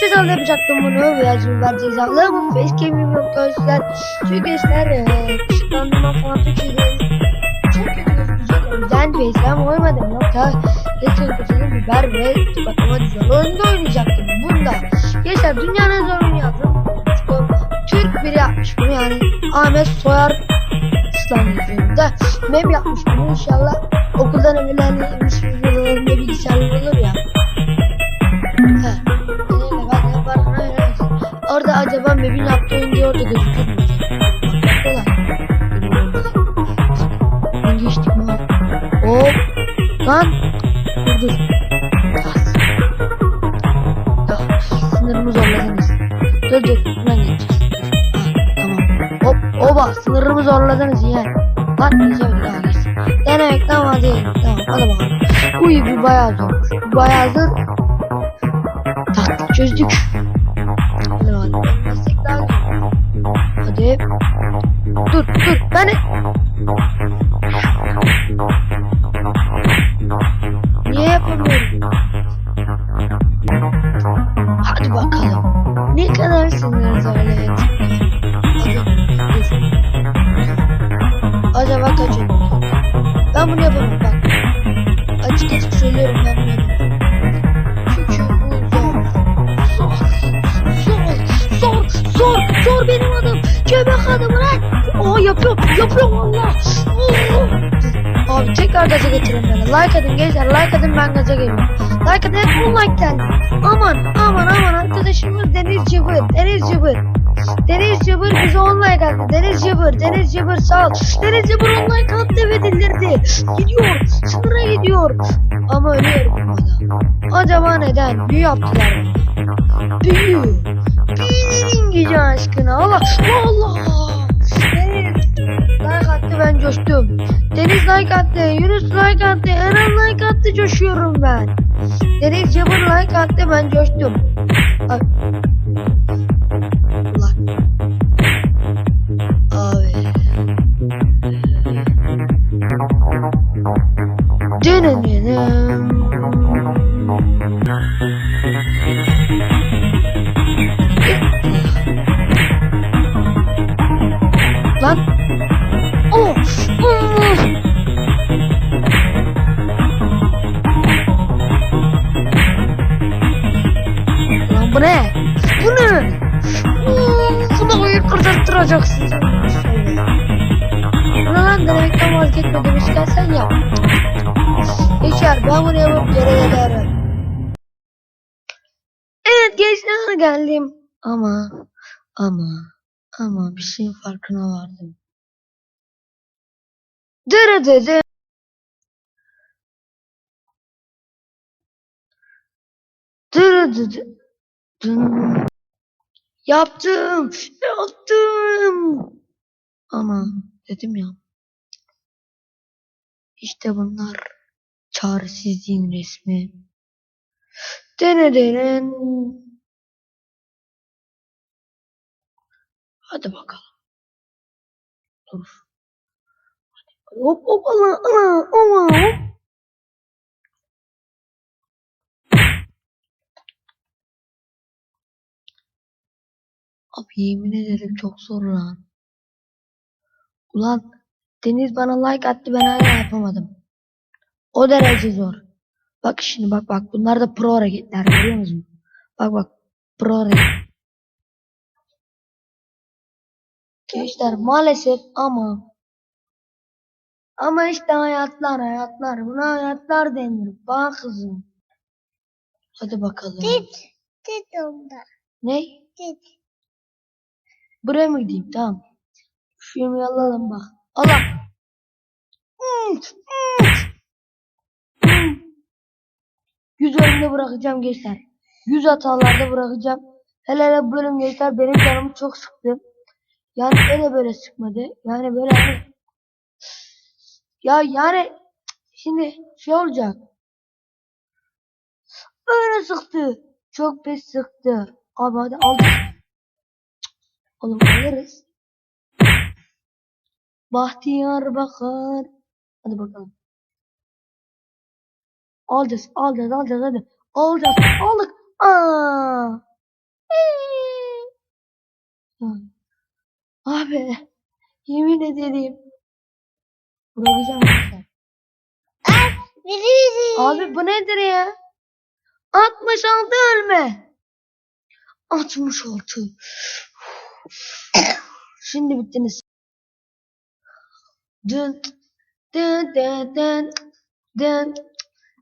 cezalı yapacaktım bunu. Biraz biber cezalı ama facecam'im yok gençler. Çünkü gençler eee kışkırtma falan çekildim. Çok kötü gözükecek. O yüzden facecam koymadım. Yoksa geçen kutuyu biber ve tokatlama cezalı oyunda oynayacaktım. Bunda. Gençler dünyanın zor yazdım. Türk biri yapmış bunu yani Ahmet Soyar İslam yazıyorunda. Mem yapmış bunu inşallah okuldan evlenmiş videolarında acaba Meb'in yaptığı oyun diye orada gözükür mü? Kolay. Ben geçtik mi? Hop. Lan. Dur dur. Bas. Ya, sınırımı zorladınız. Dur dur. Buradan geçeceğiz. Tamam. Hop. Oba. Sınırımı zorladınız ya. Lan geçemedik daha geçtim. Denemek tamam hadi. Tamam hadi bakalım. Uy bu bayağı zormuş. Bu bayağı zor. Taktik çözdük. Hadi bakalım. Dur dur. Ben Niye yapamıyorum? Hadi bakalım. Ne kadar sınır zorlayacak. Hadi. Acaba kaç? Ben bunu yapamam bak. Açık açık söylüyorum ben bunu. Çünkü bu zor. Zor. Zor. Zor. Zor. Zor benim adım. Göbek adım lan. Aa yapıyorum. Yapıyorum valla. Oo. Abi tekrar gaza getirin beni. Like atın gençler. Like atın ben gaza geliyorum. Like atın hep bu like geldi. Aman aman aman arkadaşımız Deniz Cıbır. Deniz Cıbır. Deniz Cıbır bize 10 like attı. Deniz Cıbır. Deniz Cıbır sağ ol. Deniz Cıbır 10 like attı ve dildirdi. Gidiyor. Sınıra gidiyor. Ama ölüyorum burada. Acaba neden? Büyü yaptılar. Büyü. Büyünün gücü aşkına. Allah. Allah. Coştum. Deniz like attı. Yunus like attı. Eren like attı coşuyorum ben. Deniz Cıbır like attı ben coştum. Kırdırttıracaksın. Bunu lan denemekten vazgeçme demişken sen yap. Geçer ben bunu yapıp geri giderim. Evet gençler geldim. Ama ama ama bir şeyin farkına vardım. Dırı dırı. Dırı. Dın. Yaptım. Yaptım. Ama dedim ya. İşte bunlar çaresizliğin resmi. Dene denen. Hadi bakalım. Dur. Hadi. Hop hop ala ala hop. Abi yemin ederim çok zor lan. Ulan Deniz bana like attı ben hala yapamadım. O derece zor. Bak şimdi bak bak bunlar da pro hareketler görüyor musun? Bak bak pro hareket. Gençler maalesef ama ama işte hayatlar hayatlar buna hayatlar denir. Bak kızım. Hadi bakalım. Tit. Tit onda. Ne? Tit. Buraya mı gideyim? Tamam. Yemeği alalım bak. Allah. Yüz önünde bırakacağım gençler. Yüz hatalarda bırakacağım. Hele hele bölüm gençler benim canımı çok sıktı. Yani öyle böyle sıkmadı. Yani böyle hani ya yani şimdi şey olacak. Öyle sıktı. Çok pis sıktı. Abi hadi al. Oğlum alırız. Bahtiyar bakar. Hadi bakalım. Alacağız, alacağız, alacağız hadi. Alacağız, aldık. Aa! Abi yemin ederim. Bırakacağım sen. Biri biri. Abi bu nedir ya? 66 ölme. 66. Şimdi bittiniz. Dın dın dın dın dın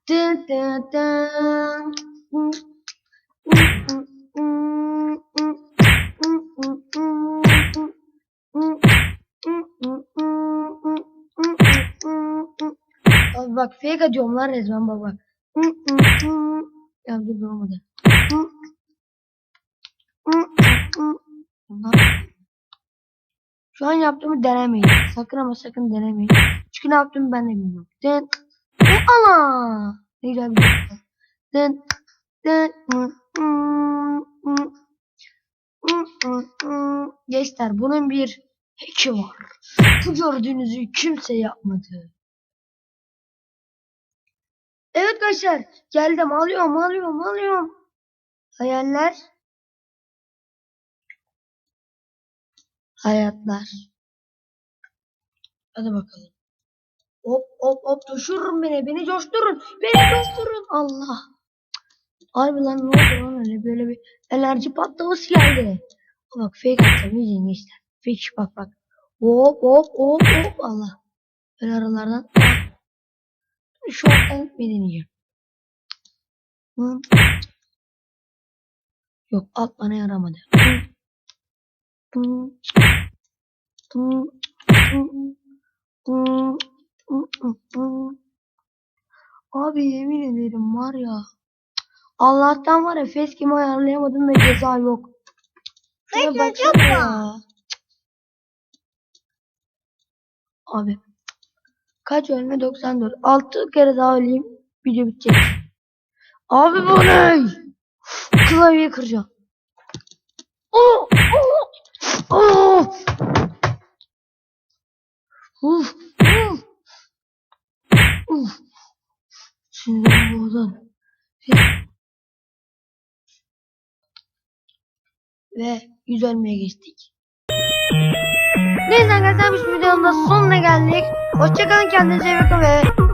dın dın dın. Abi bak fake atıyorum lan resmen baba. Ya dur olmadı. Şu an yaptığımı denemeyin. Sakın ama sakın denemeyin. Çünkü ne yaptığımı ben de bilmiyorum. Den, den, ala. Ne güzel bir şey. Den, den, Gençler bunun bir heki var. Bu gördüğünüzü kimse yapmadı. Evet arkadaşlar geldim alıyorum alıyorum alıyorum. Hayaller. Hayatlar. Hadi bakalım. Hop hop hop coşturun beni. Beni coşturun. Beni coşturun. Allah. Harbi lan ne oldu lan öyle böyle bir enerji patlaması geldi. Bak fake atacağım iyice gençler. Fake bak bak. Hop hop hop hop Allah. Ben aralardan şu an gitmeyi deneyeceğim. Yok alt bana yaramadı. Hı. Hı. Hı. Hı. Hı. Hı. Hı. Hı. Abi yemin ederim var ya. Allah'tan var ya facecam ayarlayamadım ve ceza yok. Şuna baksana yok ya. Abi. Kaç ölme 94. 6 kere daha öleyim. Video bitecek. Abi bu ne? Klavyeyi kıracağım. Oh! Oh! Uf! Uf! Uf! Bozuldu. Ve yüz ölmeye geçtik. Neyse arkadaşlar biz videonun da sonuna geldik. Hoşçakalın kendinize iyi bakın ve